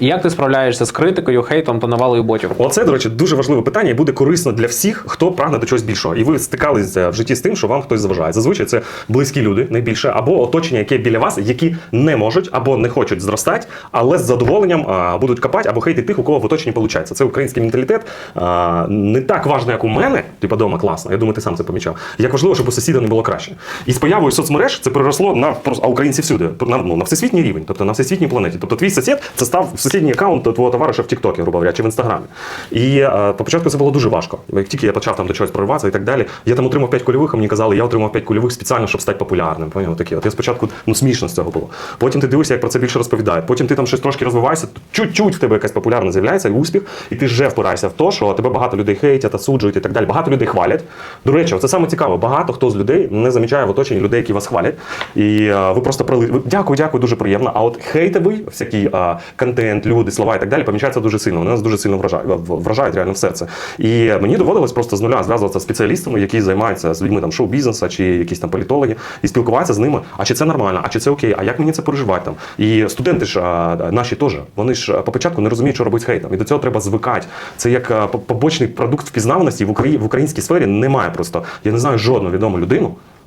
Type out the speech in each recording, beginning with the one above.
Як ти справляєшся з критикою, хейтом та навалою ботів? Оце, до речі, дуже важливе питання і буде корисно для всіх, хто прагне до чогось більшого. І ви стикалися в житті з тим, що вам хтось заважає. Зазвичай це близькі люди найбільше, або оточення, яке біля вас, які не можуть або не хочуть зростати, але з задоволенням а, будуть копати або хейтити тих, у кого в оточенні виходить. Це український менталітет. А, не так важно, як у мене, типа дома класно. Я думаю, ти сам це помічав. Як важливо, щоб у сусіда не було краще. І з появою соцмереж це переросло на просто а українці всюди, на, ну, на всесвітній рівень, тобто на всесвітній планеті. Тобто твій сусід це став сусідній аккаунт твого товариша в Тіктокі, грубо говоря, чи в інстаграмі. І е, по це було дуже важко. Як тільки я почав там до чогось прориватися і так далі, я там отримав 5 кульових, а мені казали, я отримав 5 кульових спеціально, щоб стати популярним. Поняв? Такі. От я спочатку ну смішно з цього було. Потім ти дивишся, як про це більше розповідають. Потім ти там щось трошки розвиваєшся, чуть-чуть в тебе якась популярна з'являється, і успіх, і ти вже впираєшся в те, що тебе багато людей хейтять, осуджують і так далі. Багато людей хвалять. До речі, це саме цікаво. Багато хто з людей не замічає в оточенні людей, які вас хвалять. І е, ви просто прили... Дякую, дякую, дуже приємно. А от хейтовий, всякий е, контент, люди, слова і так далі, помічається дуже сильно. Вони нас дуже сильно вражають, вражають реально в серце. І мені доводилось просто з нуля зв'язуватися з спеціалістами, які займаються з людьми там шоу-бізнесу чи якісь там політологи, і спілкуватися з ними. А чи це нормально, а чи це окей, а як мені це переживати там? І студенти ж наші теж, вони ж по початку не розуміють, що робити з хейтом. І до цього треба звикати. Це як побочний продукт впізнаваності в в українській сфері немає просто. Я не знаю жодну відому людину.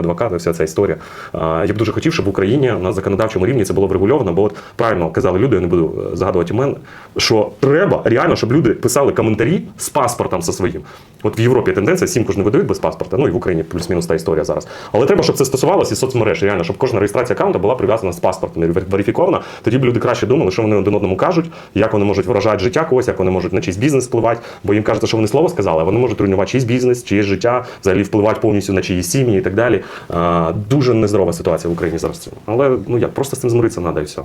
адвокати, вся ця історія. Я б дуже хотів, щоб в Україні на законодавчому рівні це було врегульовано, бо от правильно казали люди, я не буду згадувати імен, що треба реально, щоб люди писали коментарі з паспортом зі своїм. От в Європі тенденція сімку ж не видають без паспорта, ну і в Україні плюс-мінус та історія зараз. Але треба, щоб це стосувалося і соцмереж, реально, щоб кожна реєстрація аккаунта була прив'язана з паспортом верифікована. Тоді б люди краще думали, що вони один одному кажуть, як вони можуть виражати життя когось, як вони можуть на чийсь бізнес впливати, бо їм кажуть, що вони слово сказали, а вони можуть руйнувати чийсь бізнес, чиєсь життя, взагалі впливати повністю на чиїсь сім'ї і так далі. А, дуже нездорова ситуація в Україні зараз. Але ну як просто з цим змиритися треба і все.